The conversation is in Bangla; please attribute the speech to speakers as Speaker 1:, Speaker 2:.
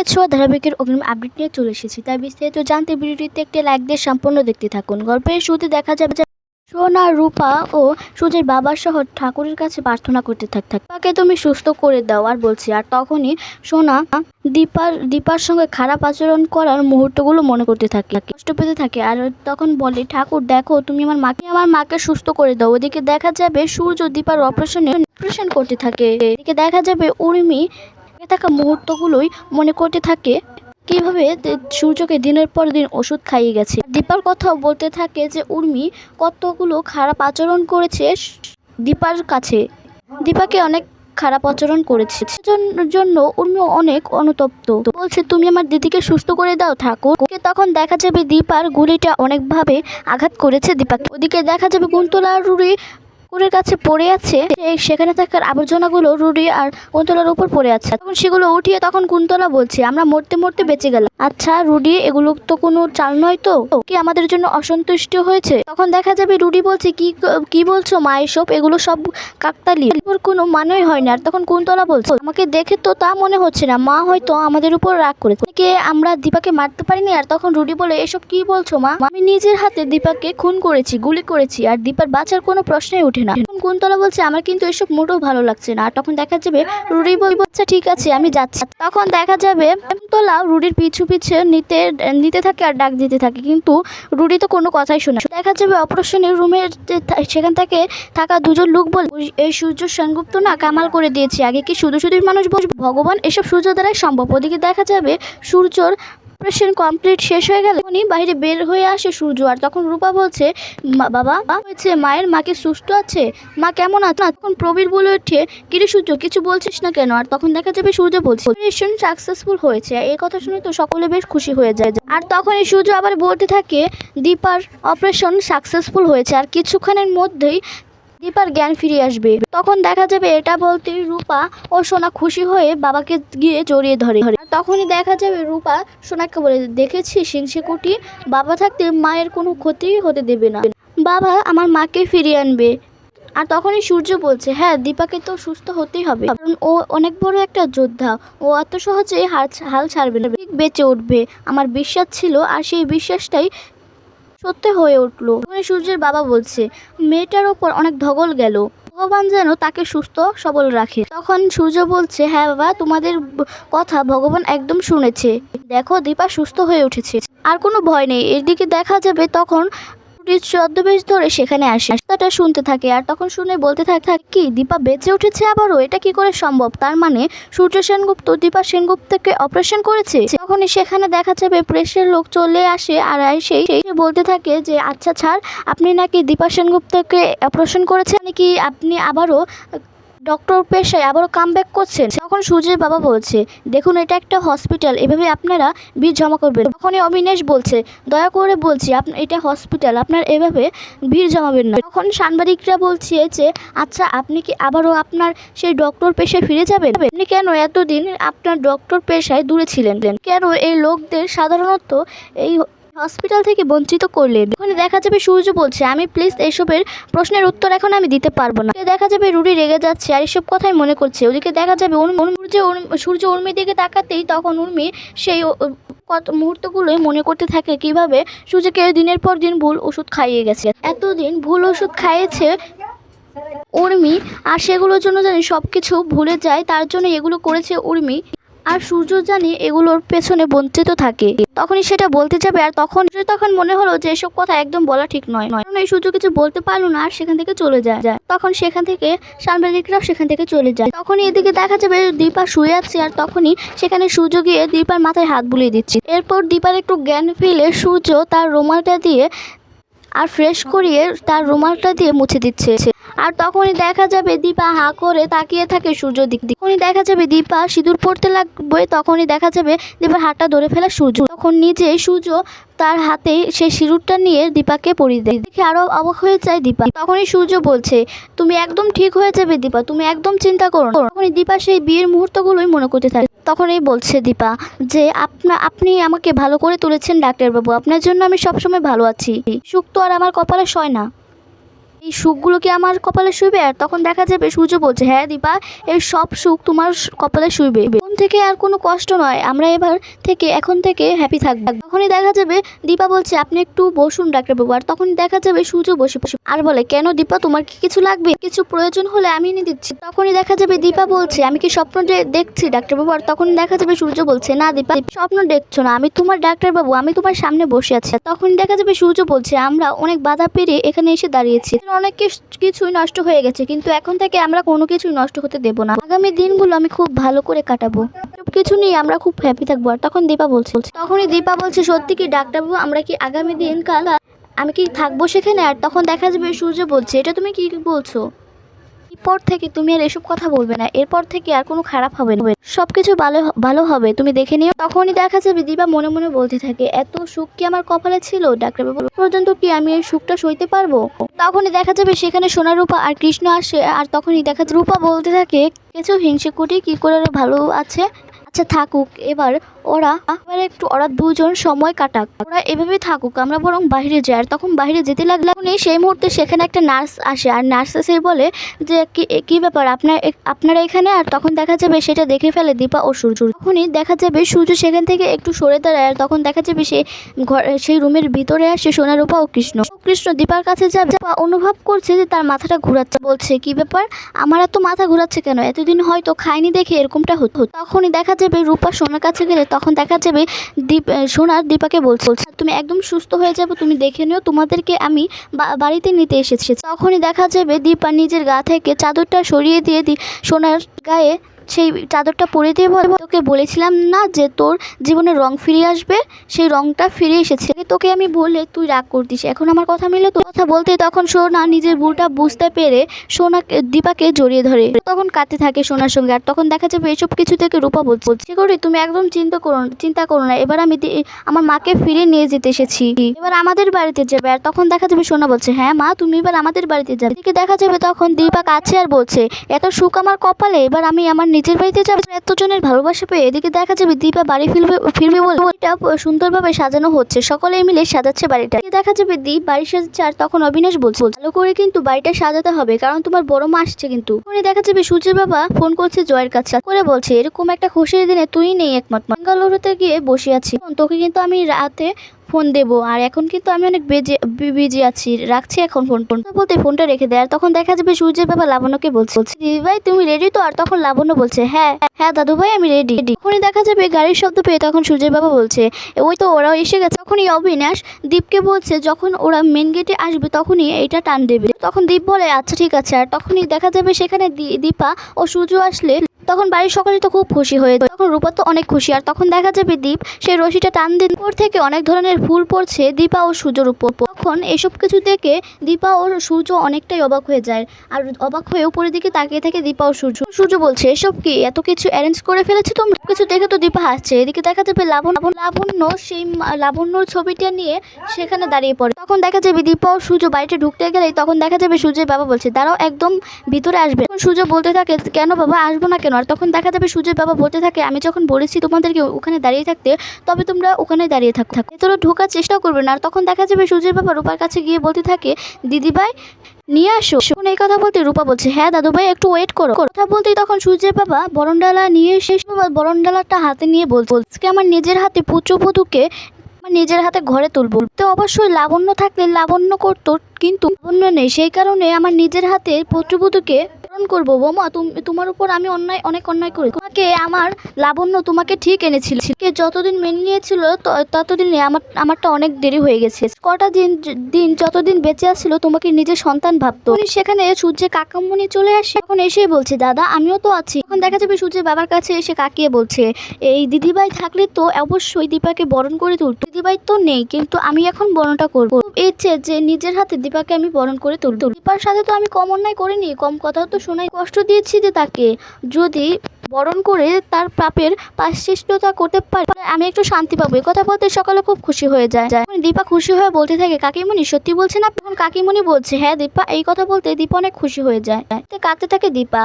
Speaker 1: প্রেমের ছোঁয়া ধারাবাহিকের অগ্রিম আপডেট নিয়ে চলে এসেছি। তাই বিস্তারিত জানতে ভিডিওটিতে একটি লাইক দিয়ে সম্পূর্ণ দেখতে থাকুন। গল্পের শুরুতে দেখা যাবে সোনা, রূপা ও সূর্যের বাবার সহ ঠাকুরের কাছে প্রার্থনা করতে থাক থাক। তাকে তুমি সুস্থ করে দাও আর বলছি, আর তখনই সোনা দীপার দীপার সঙ্গে খারাপ আচরণ করার মুহূর্তগুলো মনে করতে থাকে কষ্ট পেতে থাকে আর তখন বলে, ঠাকুর, দেখো, তুমি আমার মাকে আমার মাকে সুস্থ করে দাও। ওদিকে দেখা যাবে সূর্য দীপার অপারেশনে অপারেশন করতে থাকে। এদিকে দেখা যাবে উর্মি থাকা মুহূর্তগুলোই মনে করতে থাকে কীভাবে সূর্যকে দিনের পর দিন ওষুধ খাইয়ে গেছে। দীপার কথাও বলতে থাকে যে, উর্মি কতগুলো খারাপ আচরণ করেছে দীপার কাছে। দীপাকে অনেক খারাপ আচরণ করেছে। জন্য উর্মি অনেক অনুতপ্ত। বলছে, তুমি আমার দিদিকে সুস্থ করে দাও, ঠাকুর। তখন দেখা যাবে দীপার গুলিটা অনেকভাবে আঘাত করেছে দীপাকে। ওদিকে দেখা যাবে কুন্তলা আর রুড়ি কুকুরের কাছে পড়ে আছে সেখানে থাকার আবর্জনাগুলো রুডি আর কুন্তলার উপর পড়ে আছে। তখন সেগুলো উঠিয়ে তখন কুন্তলা বলছে, আমরা মরতে মরতে বেঁচে গেলাম। আচ্ছা রুডি, এগুলো তো কোনো চাল নয় তো? কি আমাদের জন্য অসন্তুষ্ট হয়েছে? তখন দেখা যাবে রুডি বলছে, কি কি বলছো মা এসব? এগুলো সব কাকতালি কোনো মানেই হয় না। আর তখন কুন্তলা বলছে, আমাকে দেখে তো তা মনে হচ্ছে না। মা হয়তো আমাদের উপর রাগ করেছে। কে আমরা দীপাকে মারতে পারিনি। আর তখন রুডি বলে, এসব কি বলছো মা? আমি নিজের হাতে দীপাকে খুন করেছি, গুলি করেছি। আর দীপার বাঁচার কোনো প্রশ্নই ওঠে না। কুন্তলা বলছে, আমার কিন্তু এসব মোটেও ভালো লাগছে না। তখন দেখা যাবে, রুডি বলবে আচ্ছা ঠিক আছে, আমি যাচ্ছি। তখন দেখা যাবে, কুন্তলা রুডির পিছু পিছু নিতে নিতে থাকে আর ডাক দিতে থাকে। কিন্তু রুডি তো কোনো কথাই শোনে। দেখা যাবে অপারেশনের রুমের সেখান থেকে থাকা দুজন লোক বল এই সূর্য সেনগুপ্ত না কামাল করে দিয়েছে। আগে কি শুধু শুধু মানুষ বস ভগবান এসব সূর্য দ্বারাই সম্ভব। ওদিকে দেখা যাবে, সূর্যর অপারেশন কমপ্লিট শেষ হয়ে গেলে উনি বাইরে বের হয়ে আসে সূর্য। আর তখন রূপা বলছে, "মা- বাবা হয়েছে, মায়ের মাকে সুস্থ আছে? মা কেমন আছে? তখন প্রবীর বলে ওঠে, কিরে সূর্য, কিছু বলছিস না কেন? আর তখন দেখা যাবে সূর্য বলছে অপারেশন সাকসেসফুল হয়েছে। এই কথা শুনে তো সকলে বেশ খুশি হয়ে যায়। আর তখন এই সূর্য আবার বলতে থাকে, দীপার অপারেশন সাকসেসফুল হয়েছে। আর কিছুক্ষণের মধ্যেই দীপার জ্ঞান ফিরে আসবে। তখন দেখা যাবে এটা বলতে রূপা ও সোনা খুশি হয়ে বাবাকে গিয়ে জড়িয়ে ধরে। তখনই দেখা যাবে রূপা সোনাকে বলে, দেখেছি সিংসেকুটি বাবা থাকতে মায়ের কোনো ক্ষতি হতে দেবে না। বাবা আমার মাকে ফিরিয়ে আনবে। আর তখনই সূর্য বলছে হ্যাঁ দীপাকে তো সুস্থ হতেই হবে। কারণ ও অনেক বড় একটা যোদ্ধা। ও এত সহজেই হাল হাল ছাড়বে না। বেঁচে উঠবে। আমার বিশ্বাস ছিল আর সেই বিশ্বাসটাই সত্য হয়ে উঠল। তখনই সূর্যের বাবা বলছে, মেয়েটার ওপর অনেক ধগল গেল। ভগবান যেন তাকে সুস্থ, সবল রাখে। তখন সূর্য বলছে হ্যাঁ বাবা, তোমাদের কথা ভগবান একদম শুনেছে। দেখো, দীপা সুস্থ হয়ে উঠেছে। আর কোনো ভয় নেই। এদিকে দেখা যাবে তখন পুলিশ ছদ্মবেশ ধরে সেখানে আসে। তাটা শুনতে থাকে আর তখন শুনে বলতে থাকে কি, দীপা বেঁচে উঠেছে আবারও? এটা কি করে সম্ভব? তার মানে সূর্য সেনগুপ্ত দীপা সেনগুপ্তকে অপারেশন করেছে? তখনই সেখানে দেখা যাবে প্রেসের লোক চলে আসে আর সেই বলতে থাকে যে আচ্ছা ছাড়, আপনি নাকি দীপা সেনগুপ্তকে অপারেশন করেছেন নাকি আপনি আবারও ডক্টর পেশায় আবারও কাম ব্যাক করছেন। তখন সূর্যের বাবা বলছে, দেখুন, এটা একটা হসপিটাল এভাবে আপনারা ভিড় জমা করবেন তখনই অবিনাশ বলছে, দয়া করে বলছি এটা হসপিটাল আপনার এভাবে ভিড় জমাবেন না। তখন সাংবাদিকরা বলছে যে আচ্ছা আপনি কি আবারও আপনার সেই ডক্টর পেশায় ফিরে যাবেন? আপনি কেন এতদিন আপনার ডক্টর পেশায় দূরে ছিলেন? কেন এই লোকদের সাধারণত এই হসপিটাল থেকে বঞ্চিত করলেন। ওখানে দেখা যাবে সূর্য বলছে, আমি প্লিজ এসবের প্রশ্নের উত্তর এখন আমি দিতে পারব না। দেখা যাবে রুডি রেগে যাচ্ছে আর এসব কথাই মনে করছে। ওদিকে দেখা যাবে সূর্য সূর্য উর্মির দিকে তাকাতেই তখন উর্মি সেই কত মুহূর্তগুলোই মনে করতে থাকে কীভাবে সূর্যকে দিনের পর দিন ভুল ওষুধ খাইয়ে গেছে। এতদিন ভুল ওষুধ খাইয়েছে উর্মি আর সেগুলোর জন্য জানি সব কিছু ভুলে যায়, তার জন্য এগুলো করেছে উর্মি। আর সূর্য জানি এগুলোর পেছনে বঞ্চিত থাকে। তখনই সেটা বলতে যাবে আর তখন তখন মনে হলো যে এসব কথা একদম বলা ঠিক নয়। নয় এই সূর্য কিছু বলতে পারল না আর সেখান থেকে চলে যায়। তখন সেখান থেকে সাংবাদিকরাও সেখান থেকে চলে যায়। তখনই এদিকে দেখা যাবে দীপা শুয়ে আছে আর তখনই সেখানে সূর্য গিয়ে দীপার মাথায় হাত বুলিয়ে দিচ্ছে। এরপর দীপার একটু জ্ঞান ফেলে সূর্য তার রুমালটা দিয়ে আর ফ্রেশ করিয়ে তার রুমালটা দিয়ে মুছে দিচ্ছে। আর তখনই দেখা যাবে দীপা হা করে তাকিয়ে থাকে সূর্য দিক তখনই দেখা যাবে দীপা সিঁদুর পড়তে লাগবে, তখনই দেখা যাবে দীপার হাতটা ধরে ফেলা সূর্য। তখন নিজে সূর্য তার হাতে সেই সিঁদুরটা নিয়ে দীপাকে পরিয়ে দেয়। দেখে আরও অবাক হয়ে যায় দীপা। তখনই সূর্য বলছে, তুমি একদম ঠিক হয়ে যাবে দীপা, তুমি একদম চিন্তা করো তখনই দীপা সেই বিয়ের মুহূর্তগুলোই মনে করতে থাকে। তখনই বলছে দীপা যে, আপনা, আপনি আমাকে ভালো করে তুলেছেন ডাক্তারবাবু, আপনার জন্য আমি সবসময় ভালো আছি। সুখ তো আর আমার কপালে সয় না। এই সুখগুলো কি আমার কপালে শুইবে? আর তখন দেখা যাবে সূর্য বলছে হ্যাঁ দীপা, এই সব সুখ তোমার কপালে শুইবে। এখন থেকে আর কোনো কষ্ট নয়। আমরা এবার থেকে এখন থেকে হ্যাপি থাকব। তখনই দেখা যাবে দীপা বলছে, আপনি একটু বসুন ডাক্তারবাবু আর তখন দেখা যাবে সূর্য বসে বসে আর বলে, কেন দীপা, তোমার কি কিছু লাগবে? কিছু প্রয়োজন হলে আমি এনে দিচ্ছি। তখনই দেখা যাবে দীপা বলছে, আমি কি স্বপ্ন দেখছি ডাক্তারবাবু আর তখন দেখা যাবে সূর্য বলছে, না দীপা স্বপ্ন দেখছ না। আমি তোমার ডাক্তারবাবু আমি তোমার সামনে বসে আছি। তখন দেখা যাবে সূর্য বলছে, আমরা অনেক বাধা পেরিয়ে এখানে এসে দাঁড়িয়েছি। অনেক কিছুই নষ্ট হয়ে গেছে, কিন্তু এখন থেকে আমরা কোনো কিছুই নষ্ট হতে দেব না। আগামী দিনগুলো আমি খুব ভালো করে কাটাবো। সব কিছু নিয়ে আমরা খুব হ্যাপি থাকব। আর তখন দীপা বলছে, তখনই দীপা বলছে, সত্যি কি ডাক্তারবাবু আমরা কি আগামী দিন কাল আমি কি থাকব সেখানে? আর তখন দেখা যাবে সূর্য বলছে, এটা তুমি কি বলছো? এরপর থেকে তুমি আর এসব কথা বলবে না। এরপর থেকে আর কোনো খারাপ হবে না। সবকিছু ভালো ভালো হবে, তুমি দেখে নিও। তখনই দেখা যাবে দিবা মনে মনে বলতে থাকে, এত সুখ কি আমার কপালে ছিল? ডাক্তারবাবু পর্যন্ত কি আমি এই সুখটা সইতে পারব? তখনই দেখা যাবে সেখানে সোনা রূপা আর কৃষ্ণ আসে, আর তখনই দেখা রূপা বলতে থাকে, কিছু হিংসে কুটি কি করে ভালো আছে? আচ্ছা থাকুক, এবার ওরা এবার একটু ওরা দুজন সময় কাটাক। ওরা এভাবে থাকুক, আমরা বরং বাইরে যাই। আর তখন বাইরে যেতে লাগলে তখনই সেই মুহূর্তে সেখানে একটা নার্স আসে। আর নার্স এসে বলে যে, কি ব্যাপার? আপনার আপনারা এখানে? আর তখন দেখা যাবে সেটা দেখে ফেলে দীপা ও সূর্য। তখনই দেখা যাবে সূর্য সেখান থেকে একটু সরে দাঁড়ায়। আর তখন দেখা যাবে সে ঘর, সেই রুমের ভিতরে আসে সোনারূপা ও কৃষ্ণ। কৃষ্ণ দীপার কাছে দীপা অনুভব করছে যে তার মাথাটা ঘুরাচ্ছে। বলছে, কি ব্যাপার? আমার এত মাথা ঘুরাচ্ছে কেন? এতদিন হয়তো খায়নি দেখে এরকমটা হতো। তখনই দেখা যাবে, রূপা সোনার কাছে গেলে তখন দেখা যাবে দীপ সোনার দীপাকে বলছে তুমি একদম সুস্থ হয়ে যাবে, তুমি দেখে নিও, তোমাদেরকে আমি বাড়িতে নিতে এসেছি। তখনই দেখা যাবে দীপা নিজের গা থেকে চাদরটা সরিয়ে দিয়ে দি, সোনার গায়ে সেই চাদরটা পরে দিয়ে তোকে বলেছিলাম না যে তোর জীবনে রং ফিরে আসবে? সেই রংটা ফিরে এসেছে। তোকে আমি বলে তুই রাগ করতিস। এখন আমার কথা মিলে তো কথা বলতে তখন সোনা নিজের ভুলটা বুঝতে পেরে সোনাকে, দীপাকে জড়িয়ে ধরে। তখন কাঁদতে থাকে সোনার সঙ্গে। আর তখন দেখা যাবে এসব কিছু থেকে রূপা বলছে। করি তুমি একদম চিন্তা করো চিন্তা করো না। এবার আমি আমার মাকে ফিরে নিয়ে যেতে এসেছি। এবার আমাদের বাড়িতে যাবে। আর তখন দেখা যাবে সোনা বলছে হ্যাঁ মা, তুমি এবার আমাদের বাড়িতে যাবে। দেখা যাবে তখন দীপা কাছে আর বলছে, এত সুখ আমার কপালে, এবার আমি আমার নিজের বাড়িতে যাব, এতজনের ভালোবাসা পেয়ে এদিকে দেখা যাবে দীপা বাড়ি ফিরবে ফিরবে বলে এটা সুন্দরভাবে সাজানো হচ্ছে। সকলে মিলে সাজাচ্ছে বাড়িটা। দেখা যাবে দীপ বাড়ি সাজাচ্ছে আর তখন অবিনাশ বলছে, ভালো করে কিন্তু বাড়িটা সাজাতে হবে, কারণ তোমার বড় মা আসছে কিন্তু। তখনই দেখা যাবে সূর্যের বাবা ফোন করছে জয়ের কাছে করে বলছে, এরকম একটা খুশির দিনে তুই নেই একমাত্র। বেঙ্গালুরুতে গিয়ে বসে আছি। তোকে কিন্তু আমি রাতে ফোন দেবো। আর এখন কিন্তু আমি অনেক বেজে, বিজি আছি। রাখছি এখন ফোন ফোন। বলতে ফোনটা রেখে দেয় আর তখন দেখা যাবে সূর্যের বাবা লাবণ্যকে বলছে। দিদি ভাই, তুমি রেডি তো? আর তখন লাবণ্য বলছে হ্যাঁ হ্যাঁ দাদু ভাই, আমি রেডি তখনই দেখা যাবে গাড়ির শব্দ পেয়ে তখন সূর্যের বাবা বলছে, ওই তো ওরাও এসে গেছে। তখনই অবিনাশ দীপকে বলছে, যখন ওরা মেন গেটে আসবে, তখনই এটা টান দেবে। তখন দীপ বলে আচ্ছা ঠিক আছে। আর তখনই দেখা যাবে সেখানে দীপা ও সূর্য আসলে তখন বাড়ির সকলে তো খুব খুশি হয়ে। তখন রূপা তো অনেক খুশি। আর তখন দেখা যাবে দীপ সেই রশিটা টান দিন উপর থেকে অনেক ধরনের ফুল পড়ছে দীপা ও সূর্যর উপর। তখন এসব কিছু দেখে দীপা ও সূর্য অনেকটাই অবাক হয়ে যায়। আর অবাক হয়ে উপরের দিকে তাকিয়ে থাকে দীপা ও সূর্য। সূর্য বলছে, এসব কি? এত কিছু অ্যারেঞ্জ করে ফেলেছে তোমরা? কিছু দেখে তো দীপা হাসছে। এদিকে দেখা যাবে লাবণ্য লাবণ্য সেই লাবণ্যর ছবিটা নিয়ে সেখানে দাঁড়িয়ে পড়ে। তখন দেখা যাবে দীপা ও সূর্য বাড়িতে ঢুকতে গেলেই তখন দেখা যাবে সূর্যের বাবা বলছে তারাও একদম ভিতরে আসবে। সূর্য বলতে থাকে, কেন বাবা? আসব না কেন? আর তখন দেখা যাবে সূর্যের বাবা বলতে থাকে, আমি যখন বলেছি তোমাদেরকে ওখানে দাঁড়িয়ে থাকতে, তবে তোমরা ওখানে দাঁড়িয়ে থাক। থাক। ভেতরে ঢোকার চেষ্টা করবে না। আর তখন দেখা যাবে সূর্যের বাবা রূপার কাছে গিয়ে বলতে থাকে, দিদিভাই, নিয়ে আসো। শুনে এই কথা বলতে রূপা বলছে হ্যাঁ দাদু ভাই একটু ওয়েট করো। কথা বলতেই তখন সূর্যের বাবা বরণডালা নিয়ে এসে বরণডালাটা হাতে নিয়ে বলছে আমার নিজের হাতে পুত্রবধূকে আমার নিজের হাতে ঘরে তুলবো। তো অবশ্যই লাবণ্য থাকলে লাবণ্য করতো, কিন্তু লাবণ্য নেই। সেই কারণে আমার নিজের হাতে পুত্রবধূকে করব বোমা? তুমি, তোমার উপর আমি অন্যায়, অনেক অন্যায় করি। তোমাকে আমার লাবণ্য তোমাকে ঠিক এনেছিল। যতদিন মেনে নিয়েছিল ততদিনে আমার, আমারটা অনেক দেরি হয়ে গেছে। কটা দিন দিন যতদিন বেঁচে আসছিল, তোমাকে নিজের সন্তান ভাবতো। সেখানে সূর্যে কাকামণি চলে আসে এখন এসেই বলছে, দাদা, আমিও তো আছি। এখন দেখা যাবে সূর্যের বাবার কাছে এসে কাকিয়ে বলছে, এই দিদিভাই থাকলে তো অবশ্যই দীপাকে বরণ করে তুলতো। দিদিভাই তো নেই, কিন্তু আমি এখন বরণটা করব। ইচ্ছে যে নিজের হাতে দীপাকে আমি বরণ করে তুলতো দীপার সাথে তো আমি কম অন্যায় করিনি, কম কথাও তো শোনাই কষ্ট দিয়েছি যে তাকে। যদি বরণ করে তার পাপের পাশ্চিষ্টতা করতে পারি আমি একটু শান্তি পাবো। এই কথা বলতে সকালে খুব খুশি হয়ে যায়। দীপা খুশি হয়ে বলতে থাকে, কাকিমণি, সত্যি বলছে না তখন কাকিমণি বলছে হ্যাঁ দীপা, এই কথা বলতে দীপা অনেক খুশি হয়ে যায়। কাঁদতে থাকে দীপা।